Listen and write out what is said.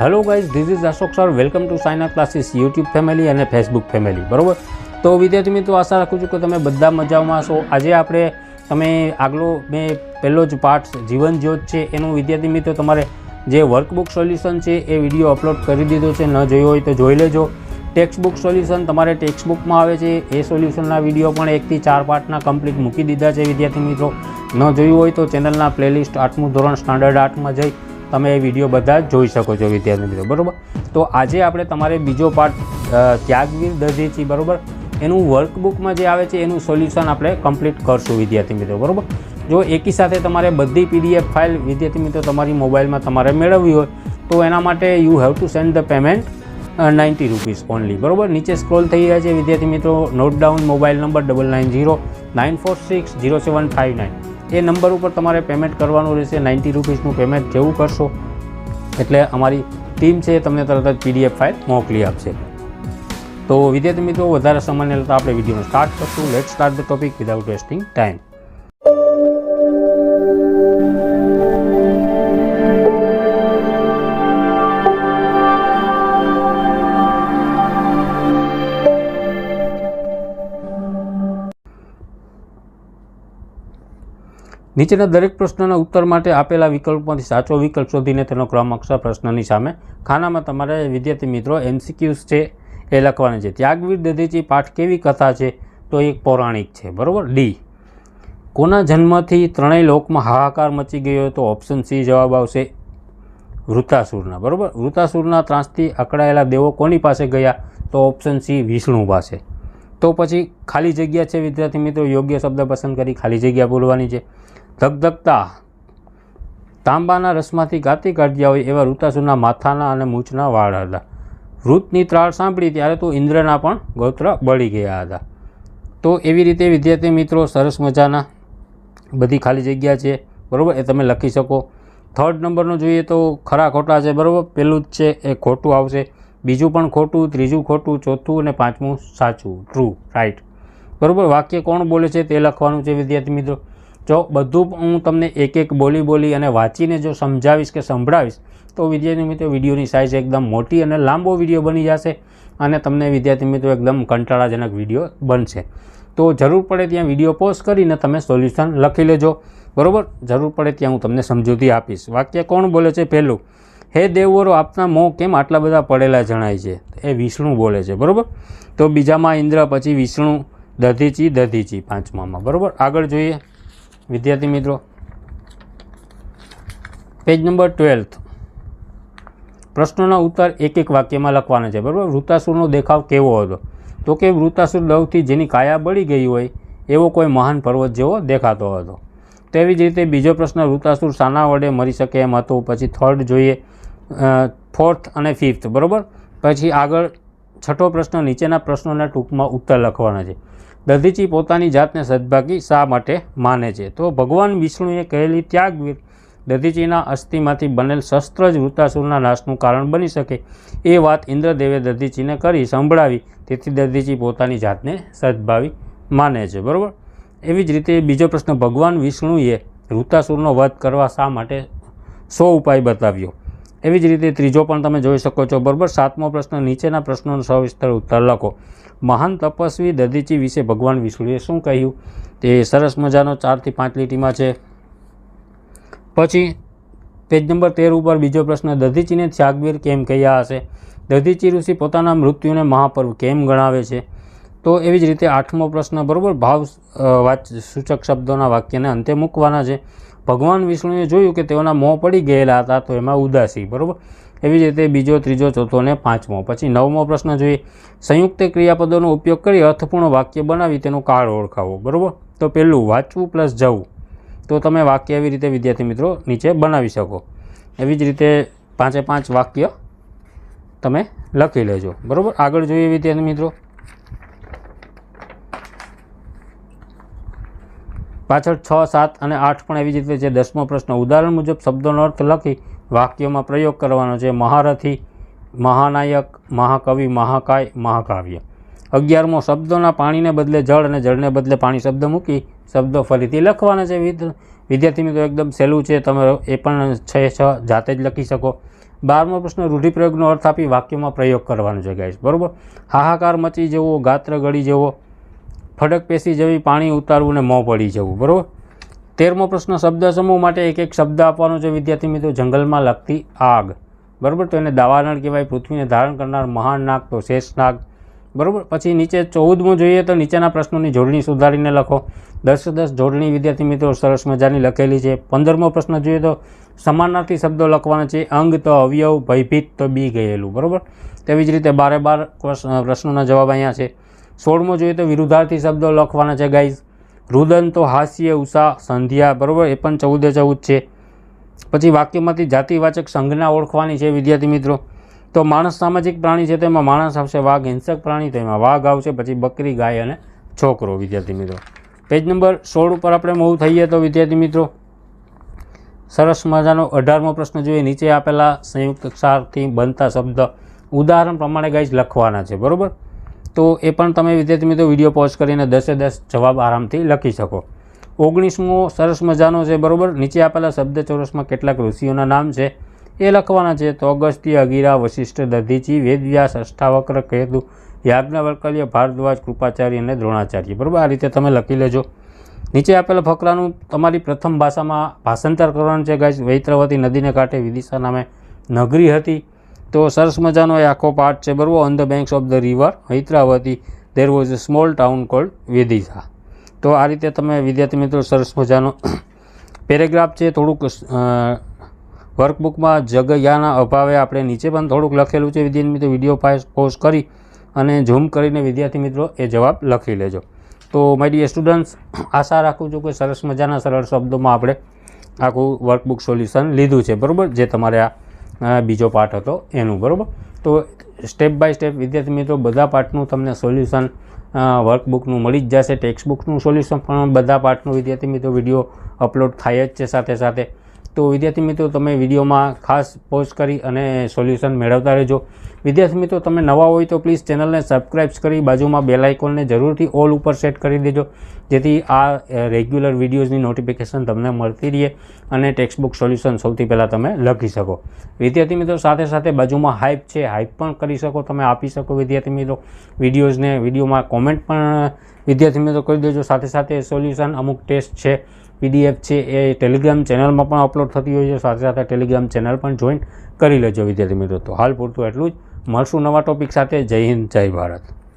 Hello guys this is Ashok sir welcome to Saina classes YouTube family અને Facebook family બરોબર? તો વિદ્યાર્થી મિત્રો, આશા રાખું છું કે તમે બધા મજામાં છો આજે આપણે, તમે આગલો મેં પહેલો જ પાઠ, જીવન જ્યોત છે, એનું વિદ્યાર્થી મિત્રો, તમારે જે વર્કબુક સોલ્યુશન છે, એ વીડિયો અપલોડ કરી દીધો છે. ન જોયો હોય તો જોઈ લેજો. ટેક્સ્ટબુક સોલ્યુશન તમારે ટેક્સ્ટબુકમાં આવે છે. એ સોલ્યુશનના વીડિયો પણ એકથી ચાર પાર્ટના કમ્પ્લીટ મૂકી દીધા છે વિદ્યાર્થી મિત્રો. ન જોયું હોય તો ચેનલના પ્લેલિસ્ટ આઠમું ધોરણ સ્ટાન્ડર્ડ આઠમાં જઈ તમે એ વીડિયો બધા જોઈ શકો છો વિદ્યાર્થી મિત્રો બરાબર? તો આજે આપણે તમારે બીજો પાર્ટ ત્યાગવીર ત્યાગવીર દધીચી બરાબર? એનું વર્કબુકમાં જે આવે છે, એનું સોલ્યુશન આપણે કમ્પ્લીટ કરશું વિદ્યાર્થી મિત્રો, બરાબર? જો એકી સાથે તમારે બધી પીડીએફ ફાઇલ વિદ્યાર્થી મિત્રો તમારી મોબાઈલમાં તમારે મેળવવી હોય, તો એના માટે you have to send the payment ninety rupees only બરાબર? નીચે સ્ક્રોલ થઈ રહ્યા છે વિદ્યાર્થી મિત્રો note down mobile number double nine zero nine four six zero seven five nine એ નંબર ઉપર તમારે પેમેન્ટ કરવાનું રહેશે. નાઇન્ટી રૂપીસનું પેમેન્ટ જેવું કરશો. એટલે અમારી ટીમ છે તમને તરત જ પીડીએફ ફાઇલ મોકલી આપશે. તો વિદ્યાર્થી મિત્રો, વધારે સમય લેતા આપણે વિડીયોનો સ્ટાર્ટ કરશું. Let start the topic without wasting time નીચેના દરેક પ્રશ્નના ઉત્તર માટે આપેલા વિકલ્પોમાંથી સાચો વિકલ્પ શોધીને તેનો ક્રમ અક્ષર પ્રશ્નની સામે ખાનામાં તમારે વિદ્યાર્થી મિત્રો એમસીક્યુઝ છે એ લખવાના છે. ત્યાગવીર દધીચી પાઠ કેવી કથા છે? તો એક પૌરાણિક છે. બરાબર? ડી. કોના જન્મથી ત્રણેય લોકમાં હાહાકાર મચી ગયો તો ઓપ્શન સી જવાબ આવશે વૃતાસુરના. બરાબર? વૃતાસુરના ત્રાસથી અકળાયેલા દેવો કોની પાસે ગયા? તો ઓપ્શન સી વિષ્ણુ પાસે. તો પછી ખાલી જગ્યા છે વિદ્યાર્થી મિત્રો? યોગ્ય શબ્દ પસંદ કરી ખાલી જગ્યા બોલવાની છે. ધગધગતા. તાંબાના રસમાંથી ગાતી કાઢ્યા હોય એવા ઋતાસુના માથાના અને મૂછના વાળ હતા. વૃતની ત્રાળ સાંભળી ત્યારે તો ઇન્દ્રના પણ ગોત્ર બળી ગયા હતા. તો એવી રીતે વિદ્યાર્થી મિત્રો, સરસ મજાના. બધી ખાલી જગ્યા છે, બરાબર? એ તમે લખી શકો. થર્ડ નંબરનો જોઈએ તો ખરા ખોટા છે, બરાબર? પહેલું જ છે, એ ખોટું આવશે. બીજું પણ ખોટું, ત્રીજું ખોટું, ચોથું અને પાંચમું સાચું ટ્રુ રાઈટ બરાબર? વાક્ય કોણ બોલે છે તે લખવાનું છે વિદ્યાર્થી મિત્રો. જો બધું હું તમને એક એક બોલી બોલી અને વાંચીને જો સમજાવીશ કે સંભળાવીશ, તો વિદ્યાર્થી મિત્રો વિડીયોની સાઇઝ એકદમ મોટી અને લાંબો વીડિયો બની જશે અને તમને વિદ્યાર્થી મિત્રો એકદમ કંટાળાજનક વીડિયો બનશે. તો જરૂર પડે ત્યાં વીડિયો પોઝ કરીને તમે સોલ્યુશન લખી લેજો. બરાબર? જરૂર પડે ત્યાં હું તમને સમજૂતી આપીશ. વાક્ય કોણ બોલે છે પહેલું? હે દેવવરો આપના મોં કેમ આટલા બધા પડેલા જણાય છે? એ વિષ્ણુ બોલે છે. બરાબર? તો બીજામાં ઇન્દ્ર, પછી વિષ્ણુ, દધીચી દધીચી પાંચમામાં. બરાબર? આગળ જોઈએ. વિદ્યાર્થી મિત્રો પેજ નંબર ટ્વેલ્થ પ્રશ્નોના ઉત્તર એક એક વાક્યમાં લખવાના છે, બરાબર? વૃતાસુરનો દેખાવ કેવો હતો? તો કે વૃતાસુર દવથી જેની કાયા બળી ગઈ હોય, એવો કોઈ મહાન પર્વત જેવો દેખાતો હતો. તેવી જ રીતે બીજો પ્રશ્ન વૃતાસુર શાના વડે મરી શકે એમ હતો, પછી થર્ડ જોઈએ ફોર્થ અને ફિફ્થ બરાબર? પછી આગળ છઠ્ઠો પ્રશ્ન નીચેના પ્રશ્નોના ટૂંકમાં ઉત્તર લખવાના છે. દધીચી પોતાની જાતને સદભાગી શા માટે માને છે? તો ભગવાન વિષ્ણુએ કહેલી ત્યાગવીર દધીચીના અસ્થિમાંથી બનેલ શસ્ત્ર જ વૃતાસુરના નાશનું કારણ બની શકે. એ વાત ઇન્દ્રદેવે દધીચીને કરી સંભળાવી. તેથી દધીચી પોતાની જાતને સદભાવી માને છે, બરાબર? એવી જ રીતે બીજો પ્રશ્ન ભગવાન વિષ્ણુએ વૃતાસુરનો વધ કરવા શા માટે સો ઉપાય બતાવ્યો? એવી જ રીતે ત્રીજો પણ તમે જોઈ શકો છો. બરાબર? સાતમો પ્રશ્ન, નીચેના પ્રશ્નોનો સવિસ્તર ઉત્તર લખો. મહાન તપસ્વી દધીચી વિશે ભગવાન વિષ્ણુએ શું કહ્યું? તે સરસ મજાનો ચારથી પાંચ લીટીમાં છે. પછી, પેજ નંબર તેર ઉપર બીજો પ્રશ્ન દધીચીને ત્યાગવીર કેમ કહ્યા હશે? દધીચી ઋષિ પોતાના મૃત્યુને મહાપર્વ કેમ ગણાવે છે? તો એવી જ રીતે આઠમો પ્રશ્ન બરાબર ભાવ વાચ, સૂચક શબ્દોના વાક્યને અંતે મૂકવાના છે. ભગવાન વિષ્ણુએ જોયું કે તેઓના મોં પડી ગયેલા હતા તો એમાં ઉદાસી, બરાબર? એવી જ રીતે બીજો, ત્રીજો, ચોથો અને પાંચમો. પછી નવમો પ્રશ્ન જોઈએ. સંયુક્ત ક્રિયાપદોનો ઉપયોગ કરી અર્થપૂર્ણ વાક્ય બનાવી તેનો કાળ ઓળખાવો, બરાબર? તો પહેલું, વાંચવું પ્લસ જવું. તો તમે વાક્ય એવી રીતે, વિદ્યાર્થી મિત્રો, નીચે બનાવી શકો. એવી જ રીતે પાંચે પાંચ વાક્ય તમે લખી લેજો, બરાબર? આગળ જોઈએ વિદ્યાર્થી મિત્રો. પાછળ છ, સાત અને આઠ પણ એવી જ રીતે છે. દસમો પ્રશ્ન, ઉદાહરણ મુજબ શબ્દોનો અર્થ લખી વાક્યોમાં પ્રયોગ કરવાનો છે. મહારથી, મહાનાયક, મહાકવિ, મહાકાય, મહાકાવ્ય. અગિયારમો, શબ્દોના પાણીને બદલે જળ અને જળને બદલે પાણી શબ્દ મૂકી શબ્દો ફરીથી લખવાના છે. વિદ- વિદ્યાર્થી મિત્રો, એકદમ સહેલું છે. તમે એ પણ છ છ જાતે જ લખી શકો. બારમો પ્રશ્ન, રૂઢિપ્રયોગનો અર્થ આપી વાક્યમાં પ્રયોગ કરવાનો છે ગાઈસ બરાબર? હાહાકાર મચી જવો, ગાત્ર ગળી જવો ફડક પેસી જવી પાણી ઉતારવું ને મોં પડી જવું, બરાબર? તેરમો પ્રશ્ન શબ્દ સમૂહ માટે એક એક શબ્દ આપવાનો છે. વિદ્યાર્થી મિત્રો, જંગલમાં લગતી આગ, બરાબર? તો એને દાવાનળ કહેવાય, પૃથ્વીને ધારણ કરનાર મહાન નાગ તો શેષ નાગ, બરાબર? પછી નીચે ચૌદમું જોઈએ તો નીચેના પ્રશ્નોની જોડણી સુધારીને લખો. દસ દસ જોડણી, વિદ્યાર્થી મિત્રો, સરસ મજાની લખેલી છે. પંદરમો પ્રશ્ન જોઈએ તો સમાનાર્થી શબ્દો લખવાના છે. અંગ તો અવયવ, ભયભીત તો બી ગયેલું, બરાબર? તેવી જ રીતે બારે બાર પ્રશ્નોના જવાબ અહીંયા છે. સોળમો જોઈએ તો વિરુદ્ધાર્થી શબ્દો લખવાના છે ગાઈઝ રુદન તો હાસ્ય, ઉષા, સંધ્યા, બરાબર? એ પણ ચૌદે ચૌદ છે. પછી વાક્યમાંથી જાતિવાચક સંજ્ઞા ઓળખવાની છે, વિદ્યાર્થી મિત્રો. તો માણસ સામાજિક પ્રાણી છે તેમાં માણસ આવશે વાઘ, હિંસક પ્રાણી, તો એમાં વાઘ આવશે, પછી બકરી, ગાય અને છોકરો, વિદ્યાર્થી મિત્રો. પેજ નંબર સોળ ઉપર આપણે મૂવ થઈએ તો, વિદ્યાર્થી મિત્રો. સરસ મજાનો અઢારમો પ્રશ્ન જોઈએ. નીચે આપેલા સંયુક્ત સારથી બનતા શબ્દ ઉદાહરણ પ્રમાણે ગાઈઝ લખવાના છે, બરાબર? તો એ પણ તમે વિદ્યાર્થી મિત્રો વીડિયો પોઝ કરીને દસે દસ જવાબ આરામથી લખી શકો. ઓગણીસમો સરસ મજાનો છે, બરાબર? નીચે આપેલા શબ્દ ચોરસમાં કેટલાક ઋષિઓના નામ છે. એ લખવાના છે તો અગસ્ત્ય અગીરા વશિષ્ઠ દધીચી વેદવ્યાસ અષ્ટાવક્ર કેતુ યાજ્ઞવલ્કલ્ય ભારદ્વાજ કૃપાચાર્ય અને દ્રોણાચાર્ય. બરાબર? આ રીતે તમે લખી લેજો. નીચે આપેલા ફકરાનું તમારી પ્રથમ ભાષામાં ભાષાંતર કરવાનું છે ગાય વૈત્રવતી નદીને કાંઠે વિદિશા નામે નગરી હતી. તો સરસ મજાનો એ આખો પાર્ટ છે બરાબર? On the banks of the river Vetravati there was a small town called Vidisha તો આ રીતે તમે વિદ્યાર્થી મિત્રો સરસ મજાનો પેરેગ્રાફ છે, થોડુંક વર્કબુકમાં જગ્યાના અભાવે આપણે નીચે પણ થોડુંક લખેલું છે. વિદ્યાર્થી મિત્રો, વીડિયો પાસ પોઝ કરી અને ઝૂમ કરીને વિદ્યાર્થી મિત્રો એ જવાબ લખી લેજો. તો માય ડિયર સ્ટુડન્ટ્સ આશા રાખું છું કે સરસ મજાના સરળ શબ્દોમાં આપણે આખું વર્કબુક સોલ્યુશન લીધું છે. બરાબર? જે તમારે આ બીજો પાર્ટ હતો એનું, બરાબર? તો સ્ટેપ બાય સ્ટેપ વિદ્યાર્થી મિત્રો, બધા પાર્ટનું તમને સોલ્યુશન વર્કબુકનું મળી જ જશે ટેક્સ્ટ બુકનું સોલ્યુશન પણ બધા પાર્ટનું વિદ્યાર્થી મિત્રો વીડિયો અપલોડ થાય જ છે સાથે સાથે. તો વિદ્યાર્થી મિત્રો, તમે વિડીયોમાં ખાસ પોઝ કરી અને સોલ્યુશન મેળવતા રહેજો. વિદ્યાર્થી મિત્રો, તમે નવા હોય તો પ્લીઝ ચેનલને સબસ્ક્રાઈબ કરી બાજુમાં બેલ આઇકોનને જરૂરથી ઓલ ઉપર સેટ કરી દેજો, જેથી આ રેગ્યુલર વિડીયોઝની નોટિફિકેશન તમને મળતી રહે અને ટેક્સ્ટબુક સોલ્યુશન સૌથી પહેલાં તમે લખી શકો. વિદ્યાર્થી મિત્રો, સાથે સાથે બાજુમાં હાઇપ છે, હાઇપ પણ કરી શકો, તમે આપી શકો વિદ્યાર્થી મિત્રો. વિડીયોઝને, વિડીયોમાં કોમેન્ટ પણ વિદ્યાર્થી મિત્રો કરી દેજો. સાથે સાથે સોલ્યુશન અમુક ટેસ્ટ છે પીડીએફ છે, એ ટેલિગ્રામ ચેનલમાં પણ અપલોડ થતી હોય છે. સાથે સાથે ટેલિગ્રામ ચેનલ પણ જોઈન કરી લેજો વિદ્યાર્થી મિત્રો. તો હાલ પૂરતું એટલું જ. મળશું નવા ટોપિક સાથે. જય હિન્દ, જય ભારત.